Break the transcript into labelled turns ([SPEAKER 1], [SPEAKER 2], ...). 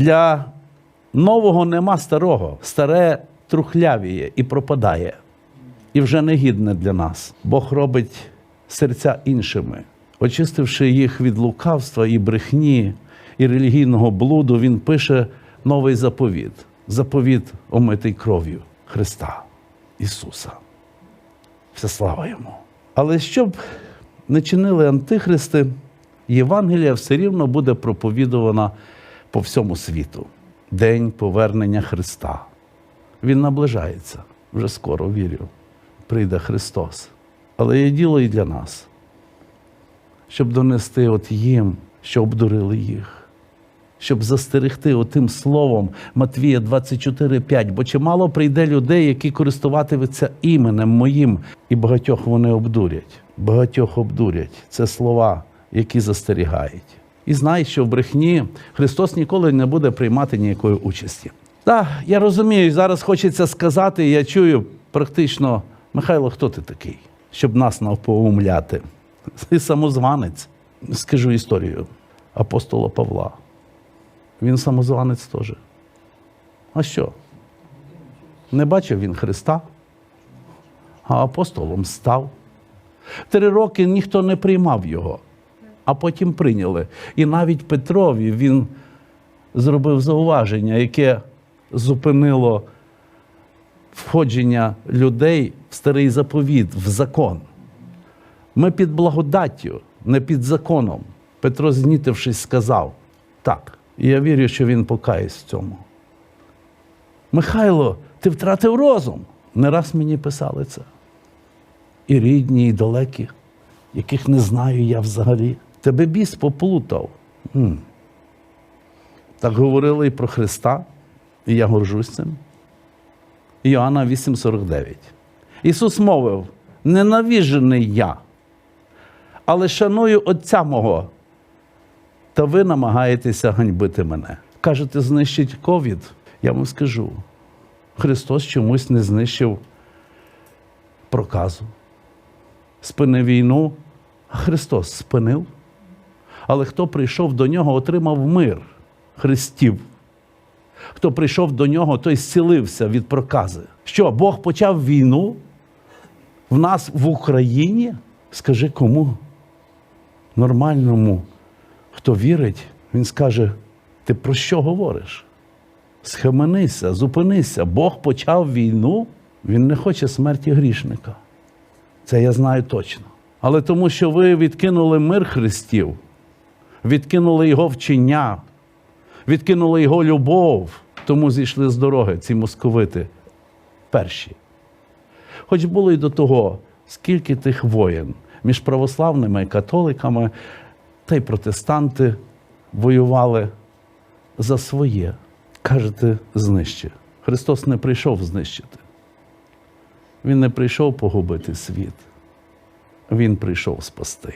[SPEAKER 1] Для нового нема старого, старе трухлявіє і пропадає. І вже не гідне для нас. Бог робить серця іншими, очистивши їх від лукавства і брехні, і релігійного блуду, Він пише новий заповіт. Заповіт омитий кров'ю Христа Ісуса. Вся слава йому. Але щоб не чинили антихристи, Євангелія все рівно буде проповідувана по всьому світу. День повернення Христа. Він наближається. Вже скоро вірю. Прийде Христос. Але є діло і для нас, щоб донести от їм, що обдурили їх щоб застерегти отим словом Матвія 24,5. Бо чимало прийде людей, які користуватимуться іменем моїм, і багатьох вони обдурять. Багатьох обдурять. Це слова, які застерігають. І знай, що в брехні Христос ніколи не буде приймати ніякої участі. Так, я розумію, зараз хочеться сказати, я чую практично, Михайло, хто ти такий, щоб нас навпоумляти? Ти самозванець. Скажу історію апостола Павла. Він самозванець теж. А що? Не бачив він Христа, а апостолом став. Три роки ніхто не приймав його, а потім прийняли. І навіть Петрові він зробив зауваження, яке зупинило входження людей в старий заповіт, в закон. Ми під благодаттю, не під законом. Петро, знітившись, сказав так. І я вірю, що він покається в цьому. Михайло, ти втратив розум. Не раз мені писали це. І рідні, і далекі, яких не знаю я взагалі. Тебе біс поплутав. М. Так говорили і про Христа, і я горжусь цим. Іоанна 8,49. Ісус мовив: ненавіжений я, але шаную Отця мого та ви намагаєтеся ганьбити мене. Кажете, знищить ковід. Я вам скажу. Христос чомусь не знищив проказу. Спинив війну, а Христос спинив. Але хто прийшов до нього, отримав мир Христів. Хто прийшов до нього, той зцілився від прокази. Що, Бог почав війну в нас в Україні? Скажи кому? Нормальному хто вірить, він скаже: ти про що говориш? Схаменися, зупинися. Бог почав війну, він не хоче смерті грішника. Це я знаю точно. Але тому, що ви відкинули мир Христів, відкинули Його вчення, відкинули Його любов, тому зійшли з дороги ці московити перші. Хоч було й до того, скільки тих воєн між православними і католиками та й протестанти воювали за своє. Кажете, знищи. Христос не прийшов знищити. Він не прийшов погубити світ. Він прийшов спасти.